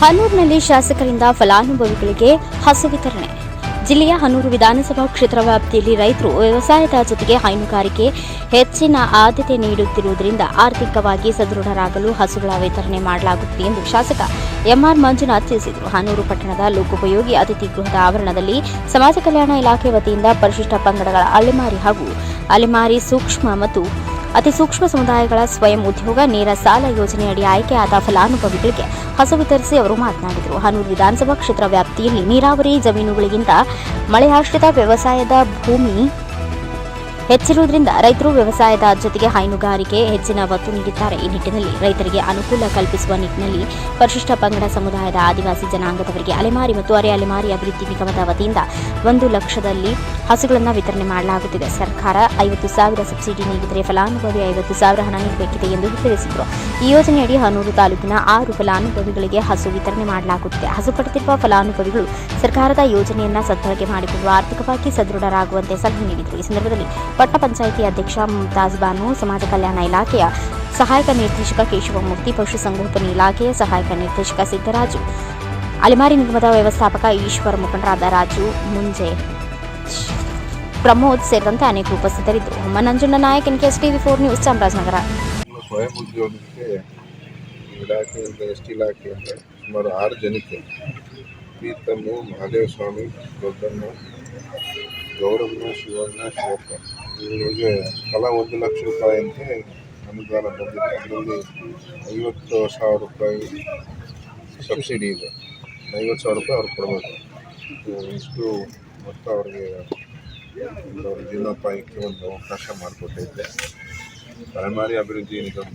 ಹನೂರಿನಲ್ಲಿ ಶಾಸಕರಿಂದ ಫಲಾನುಭವಿಗಳಿಗೆ ಹಸು ವಿತರಣೆ. ಜಿಲ್ಲೆಯ ಹನೂರು ವಿಧಾನಸಭಾ ಕ್ಷೇತ್ರ ವ್ಯಾಪ್ತಿಯಲ್ಲಿ ರೈತರು ವ್ಯವಸಾಯದ ಜೊತೆಗೆ ಹೈನುಗಾರಿಕೆ ಹೆಚ್ಚಿನ ಆದ್ಯತೆ ನೀಡುತ್ತಿರುವುದರಿಂದ ಆರ್ಥಿಕವಾಗಿ ಸದೃಢರಾಗಲು ಹಸುಗಳ ವಿತರಣೆ ಮಾಡಲಾಗುತ್ತಿದೆ ಎಂದು ಶಾಸಕ ಎಂಆರ್ ಮಂಜುನಾಥ್ ತಿಳಿಸಿದರು. ಹನೂರು ಪಟ್ಟಣದ ಲೋಕೋಪಯೋಗಿ ಅತಿಥಿ ಗೃಹದ ಆವರಣದಲ್ಲಿ ಸಮಾಜ ಕಲ್ಯಾಣ ಇಲಾಖೆ ವತಿಯಿಂದ ಪರಿಶಿಷ್ಟ ಪಂಗಡಗಳ ಅಲೆಮಾರಿ ಹಾಗೂ ಅಲೆಮಾರಿ ಸೂಕ್ಷ್ಮ ಮತ್ತು ಅತಿ ಸೂಕ್ಷ್ಮ ಸಮುದಾಯಗಳ ಸ್ವಯಂ ಉದ್ಯೋಗ, ನೇರ ಸಾಲ ಯೋಜನೆಯಡಿ ಆಯ್ಕೆಯಾದ ಫಲಾನುಭವಿಗಳಿಗೆ ಹಸು ವಿತರಿಸಿ ಅವರು ಮಾತನಾಡಿದರು. ಹನೂರು ವಿಧಾನಸಭಾ ಕ್ಷೇತ್ರ ವ್ಯಾಪ್ತಿಯಲ್ಲಿ ನೀರಾವರಿ ಜಮೀನುಗಳಿಗಿಂತ ಮಳೆಯಾಶ್ರಿತ ವ್ಯವಸಾಯದ ಭೂಮಿ ಹೆಚ್ಚಿರುವುದರಿಂದ ರೈತರು ವ್ಯವಸಾಯದ ಜೊತೆಗೆ ಹೈನುಗಾರಿಕೆ ಹೆಚ್ಚಿನ ಒತ್ತು ನೀಡಿದ್ದಾರೆ. ಈ ನಿಟ್ಟಿನಲ್ಲಿ ರೈತರಿಗೆ ಅನುಕೂಲ ಕಲ್ಪಿಸುವ ನಿಟ್ಟಿನಲ್ಲಿ ಪರಿಶಿಷ್ಟ ಪಂಗಡ ಸಮುದಾಯದ ಆದಿವಾಸಿ ಜನಾಂಗದವರಿಗೆ ಅಲೆಮಾರಿ ಮತ್ತು ಅರೆ ಅಲೆಮಾರಿ ಅಭಿವೃದ್ಧಿ ನಿಗಮದ ವತಿಯಿಂದ ಒಂದು ಲಕ್ಷದಲ್ಲಿ ಹಸುಗಳನ್ನು ವಿತರಣೆ ಮಾಡಲಾಗುತ್ತಿದೆ. ಸರ್ಕಾರ ಐವತ್ತು ಸಾವಿರ ಸಬ್ಸಿಡಿ ನೀಡಿದರೆ ಫಲಾನುಭವಿ ಐವತ್ತು ಸಾವಿರ ಹಣ ನೀಡಬೇಕಿದೆ ಎಂದು ತಿಳಿಸಿದರು. ಈ ಯೋಜನೆಯಡಿ ಹನೂರು ತಾಲೂಕಿನ ಆರು ಫಲಾನುಭವಿಗಳಿಗೆ ಹಸು ವಿತರಣೆ ಮಾಡಲಾಗುತ್ತಿದೆ. ಹಸು ಪಡೆದಿರುವ ಫಲಾನುಭವಿಗಳು ಸರ್ಕಾರದ ಯೋಜನೆಯನ್ನು ಸದ್ಬಳಕೆ ಮಾಡಿಕೊಂಡು ಆರ್ಥಿಕವಾಗಿ ಸದೃಢರಾಗುವಂತೆ ಸಲಹೆ ನೀಡಿದರು. ಈ ಸಂದರ್ಭದಲ್ಲಿ ಪಟ್ಟ ಪಂಚಾಯಿತಿ ಅಧ್ಯಕ್ಷ ಮುಮ್ತಾಜ್ ಬಾನು, ಸಮಾಜ ಕಲ್ಯಾಣ ಇಲಾಖೆಯ ಸಹಾಯಕ ನಿರ್ದೇಶಕ ಕೇಶವಮೂರ್ತಿ ಪಶುಸಂಗೋಪನೆ ಇಲಾಖೆಯ ಸಹಾಯಕ ನಿರ್ದೇಶಕ ಸಿದ್ದರಾಜು, ಅಲೆಮಾರಿ ನಿಗಮದ ವ್ಯವಸ್ಥಾಪಕ ಈಶ್ವರ ಮುಖಂಡರಾದ ರಾಜು ಮುಂಜೆ ಪ್ರಮೋದ್ ಸೇರಿದಂತೆ ಅನೇಕರು ಉಪಸ್ಥಿತರಿದ್ದರು. ಹೊಮ್ಮ Nayak Nayak NKS TV four news, Chamarajanagar. ಸ್ವಯಂ ಉದ್ಯೋಗಕ್ಕೆ ಇಲಾಖೆಯಿಂದ ಎಸ್ ಟಿ ಇಲಾಖೆಯಿಂದ ಸುಮಾರು ಆರು ಜನಕ್ಕೆ ಪ್ರೀತಮ್ಮು ಮಹಾದೇವ ಸ್ವಾಮಿ ದೊಡ್ಡಣ್ಣ ಗೌರಮ್ಮ, ಶಿವಣ್ಣ, ಶಿವಪ್ಪ. ಇವರಿಗೆ ತಲಾ ಒಂದು ಲಕ್ಷ ರೂಪಾಯಿಯಂತೆ ಅನುದಾನ ಬಂದಿದೆ. ಅದರಲ್ಲಿ ಐವತ್ತು ಸಾವಿರ ರೂಪಾಯಿ ಸಬ್ಸಿಡಿ ಇದೆ. ಐವತ್ತು ಸಾವಿರ ರೂಪಾಯಿ ಅವ್ರಿಗೆ ಕೊಡಬೇಕು ಇಷ್ಟು ಮೊತ್ತ ಅವ್ರಿಗೆ ಜೀವನೋಪಾಯಕ್ಕೆ ಒಂದು ಅವಕಾಶ ಮಾಡಿಕೊಟ್ಟೈತೆ ತಲೆಮಾರಿ ಅಭಿವೃದ್ಧಿ ನಿಗಮ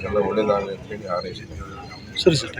ಎಲ್ಲ ಒಳ್ಳೆಯದಾಗಲಿ ಅಂತೇಳಿ ರೀತಿ ಸರಿ ಸರ್